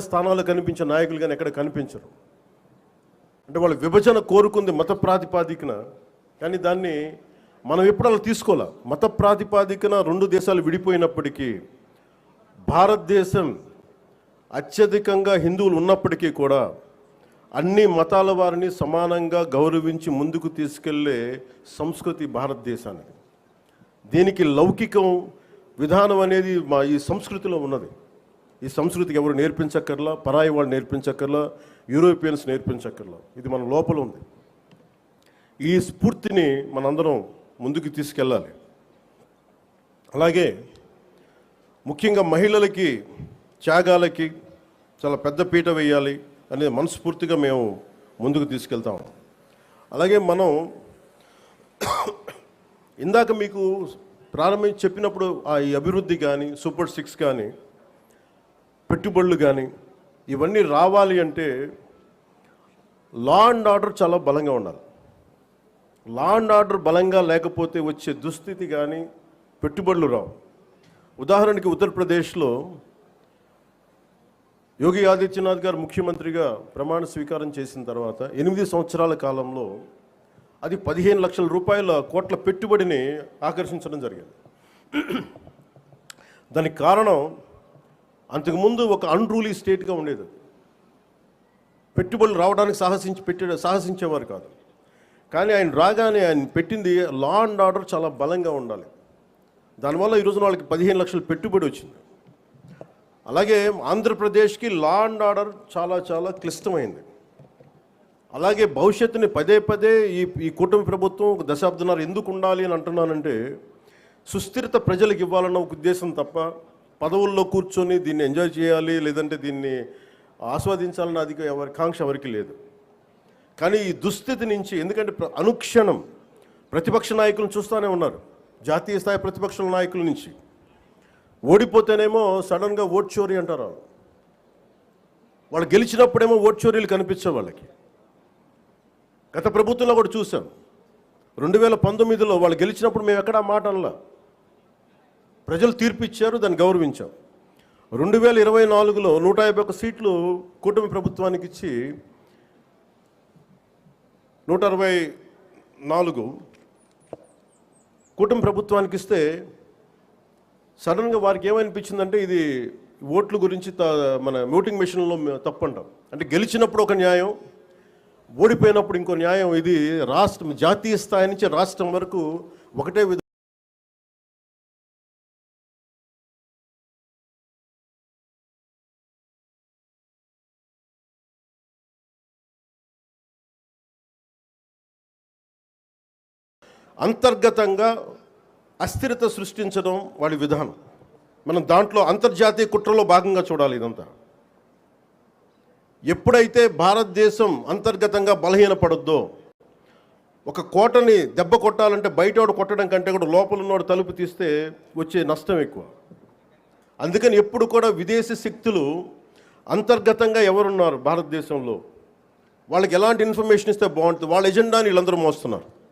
స్థానాలు కనిపించే నాయకులు కానీ ఎక్కడ కనిపించరు. అంటే వాళ్ళు విభజన కోరుకుంది మత ప్రాతిపాదికన కానీ దాన్ని మనం ఎప్పుడు అలా మత ప్రాతిపాదికన రెండు దేశాలు విడిపోయినప్పటికీ భారతదేశం అత్యధికంగా హిందువులు ఉన్నప్పటికీ కూడా అన్ని మతాల వారిని సమానంగా గౌరవించి ముందుకు తీసుకెళ్ళే సంస్కృతి భారతదేశానికి దీనికి లౌకికం విధానం అనేది మా ఈ సంస్కృతిలో ఉన్నది. ఈ సంస్కృతికి ఎవరు నేర్పించక్కర్లా పరాయి వాళ్ళు నేర్పించక్కర్లా యూరోపియన్స్ నేర్పించక్కర్లా. ఇది మన లోపల ఉంది. ఈ స్ఫూర్తిని మనందరం ముందుకు తీసుకెళ్ళాలి. అలాగే ముఖ్యంగా మహిళలకి త్యాగాలకి చాలా పెద్ద పీట వేయాలి అనేది మనస్ఫూర్తిగా మేము ముందుకు తీసుకెళ్తాం. అలాగే మనం ఇందాక మీకు ప్రారంభించి చెప్పినప్పుడు ఆ అభివృద్ధి కానీ సూపర్ సిక్స్ కానీ పెట్టుబడులు కానీ ఇవన్నీ రావాలి అంటే లా అండ్ ఆర్డర్ చాలా బలంగా ఉండాలి. లా అండ్ ఆర్డర్ బలంగా లేకపోతే వచ్చే దుస్థితి కానీ పెట్టుబడులు రావు. ఉదాహరణకి ఉత్తరప్రదేశ్లో యోగి ఆదిత్యనాథ్ గారు ముఖ్యమంత్రిగా ప్రమాణ స్వీకారం చేసిన తర్వాత ఎనిమిది సంవత్సరాల కాలంలో అది పదిహేను లక్షల రూపాయల కోట్ల పెట్టుబడిని ఆకర్షించడం జరిగింది. దానికి కారణం అంతకుముందు ఒక అన్రూలీ స్టేట్గా ఉండేది. పెట్టుబడులు రావడానికి సాహసించి పెట్టే సాహసించేవారు కాదు. కానీ ఆయన రాగానే ఆయన పెట్టింది లా అండ్ ఆర్డర్ చాలా బలంగా ఉండాలి. దానివల్ల ఈరోజు వాళ్ళకి పదిహేను లక్షల పెట్టుబడి వచ్చింది. అలాగే ఆంధ్రప్రదేశ్కి లా అండ్ ఆర్డర్ చాలా చాలా క్లిష్టమైంది. అలాగే భవిష్యత్తుని పదే పదే ఈ ఈ కూటమి ప్రభుత్వం ఒక దశాబ్దన్నర ఎందుకు ఉండాలి అని అంటున్నానంటే సుస్థిరత ప్రజలకు ఇవ్వాలన్న ఒక ఉద్దేశం తప్ప పదవుల్లో కూర్చొని దీన్ని ఎంజాయ్ చేయాలి లేదంటే దీన్ని ఆస్వాదించాలని అది ఎవరి కాంక్ష ఎవరికి లేదు. కానీ ఈ దుస్థితి నుంచి ఎందుకంటే అనుక్షణం ప్రతిపక్ష నాయకులను చూస్తూనే ఉన్నారు. జాతీయ స్థాయి ప్రతిపక్ష నాయకుల నుంచి. ఓడిపోతేనేమో సడన్గా ఓట్ చోరీ అంటారు వాళ్ళు. వాళ్ళు గెలిచినప్పుడేమో ఓట్ చోరీలు కనిపించే వాళ్ళకి. గత ప్రభుత్వంలో కూడా చూసాం. రెండు వేల పంతొమ్మిదిలో వాళ్ళు గెలిచినప్పుడు మేము ఎక్కడా మాట అనలా ప్రజలు తీర్పు ఇచ్చారు దాన్ని గౌరవించాం. రెండు వేల ఇరవై నాలుగులో నూట యాభై ఒక్క సీట్లు కూటమి ప్రభుత్వానికి ఇచ్చి నూట అరవై నాలుగు కూటమి ప్రభుత్వానికి ఇస్తే సడన్గా వారికి ఏమనిపించిందంటే ఇది ఓట్ల గురించి త- మన ఓటింగ్ మెషిన్లో తప్పంటాం. అంటే గెలిచినప్పుడు ఒక న్యాయం ఓడిపోయినప్పుడు ఇంకో న్యాయం ఇది రాష్ట్రం జాతీయ స్థాయి నుంచి రాష్ట్రం వరకు ఒకటే అంతర్గతంగా అస్థిరత సృష్టించడం వాడి విధానం. మనం దాంట్లో అంతర్జాతీయ కుట్రలో భాగంగా చూడాలి ఇదంతా. ఎప్పుడైతే భారతదేశం అంతర్గతంగా బలహీనపడద్దో ఒక కోటని దెబ్బ కొట్టాలంటే బయటోడు కొట్టడం కంటే కూడా లోపల ఉన్నోడు తలుపు తీస్తే వచ్చే నష్టం ఎక్కువ. అందుకని ఎప్పుడు కూడా విదేశీ శక్తులు అంతర్గతంగా ఎవరున్నారు భారతదేశంలో? వాళ్ళకి ఎలాంటి ఇన్ఫర్మేషన్ ఇస్తే బాగుంటుంది? వాళ్ళ ఎజెండాని వీళ్ళందరూ మోస్తున్నారు.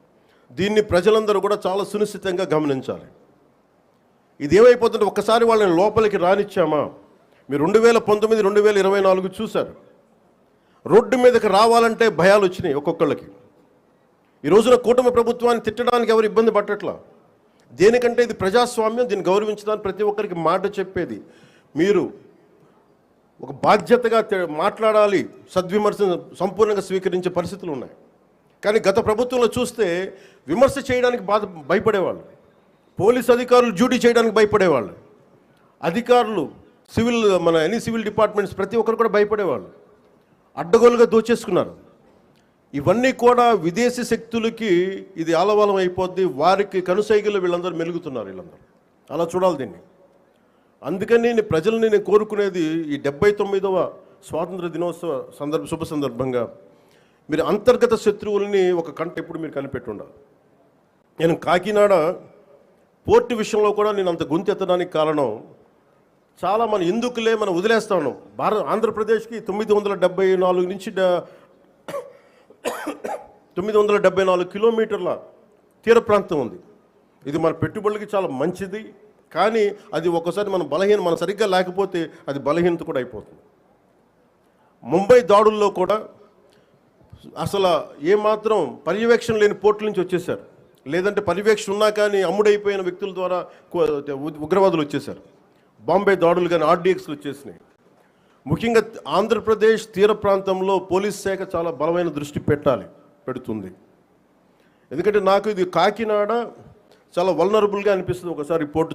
దీన్ని ప్రజలందరూ కూడా చాలా సునిశ్చితంగా గమనించాలి. ఇది ఏమైపోతుంటే ఒక్కసారి వాళ్ళని లోపలికి రానిచ్చామా? మీరు రెండు వేల పంతొమ్మిది రెండు వేల ఇరవై నాలుగు చూశారు. రోడ్డు మీదకి రావాలంటే భయాలు వచ్చినాయి ఒక్కొక్కళ్ళకి. ఈ రోజున కూటమి ప్రభుత్వాన్ని తిట్టడానికి ఎవరు ఇబ్బంది పట్టట్లా? దేనికంటే ఇది ప్రజాస్వామ్యం దీన్ని గౌరవించడానికి ప్రతి ఒక్కరికి మాట చెప్పేది. మీరు ఒక బాధ్యతగా మాట్లాడాలి సద్విమర్శ సంపూర్ణంగా స్వీకరించే పరిస్థితులు ఉన్నాయి. కానీ గత ప్రభుత్వంలో చూస్తే విమర్శ చేయడానికి బాధ భయపడేవాళ్ళు. పోలీస్ అధికారులు డ్యూటీ చేయడానికి భయపడేవాళ్ళు. అధికారులు సివిల్ మన ఎనీ సివిల్ డిపార్ట్మెంట్స్ ప్రతి ఒక్కరు కూడా భయపడేవాళ్ళు. అడ్డగోలుగా దోచేసుకున్నారు. ఇవన్నీ కూడా విదేశీ శక్తులకి ఇది ఆలవాలం అయిపోద్ది. వారికి కనుసైగలు వీళ్ళందరూ మెలుగుతున్నారు వీళ్ళందరూ. అలా చూడాలి దీన్ని. అందుకని నేను ప్రజల్ని నేను కోరుకునేది ఈ డెబ్బై తొమ్మిదవ స్వాతంత్ర దినోత్సవ సందర్భ శుభ సందర్భంగా మీరు అంతర్గత శత్రువుల్ని ఒక కంట ఎప్పుడు మీరు కనిపెట్టి ఉండాలి. నేను కాకినాడ పోర్టు విషయంలో కూడా నేను అంత గొంతెత్తడానికి కారణం చాలా మనం ఎందుకులే మనం వదిలేస్తా ఉన్నాం. భారత ఆంధ్రప్రదేశ్కి తొమ్మిది వందల డెబ్బై నాలుగు నుంచి తొమ్మిది వందల డెబ్బై నాలుగు కిలోమీటర్ల తీర ప్రాంతం ఉంది. ఇది మన పెట్టుబడులకి చాలా మంచిది కానీ అది ఒక్కసారి మనం బలహీన మనం సరిగ్గా లేకపోతే అది బలహీనత కూడా అయిపోతుంది. ముంబై దాడుల్లో కూడా అసలు ఏమాత్రం పర్యవేక్షణ లేని పోర్టుల నుంచి వచ్చేసారు లేదంటే పర్యవేక్షణ ఉన్నా కానీ అమ్ముడైపోయిన వ్యక్తుల ద్వారా ఉ- ఉగ్రవాదులు వచ్చేసారు బాంబే దాడులు కానీ ఆర్డీఎక్స్లు వచ్చేసినాయి. ముఖ్యంగా ఆంధ్రప్రదేశ్ తీర ప్రాంతంలో పోలీస్ శాఖ చాలా బలమైన దృష్టి పెట్టాలి పెడుతుంది. ఎందుకంటే నాకు ఇది కాకినాడ చాలా వల్నరబుల్గా అనిపిస్తుంది ఒకసారి రిపోర్ట్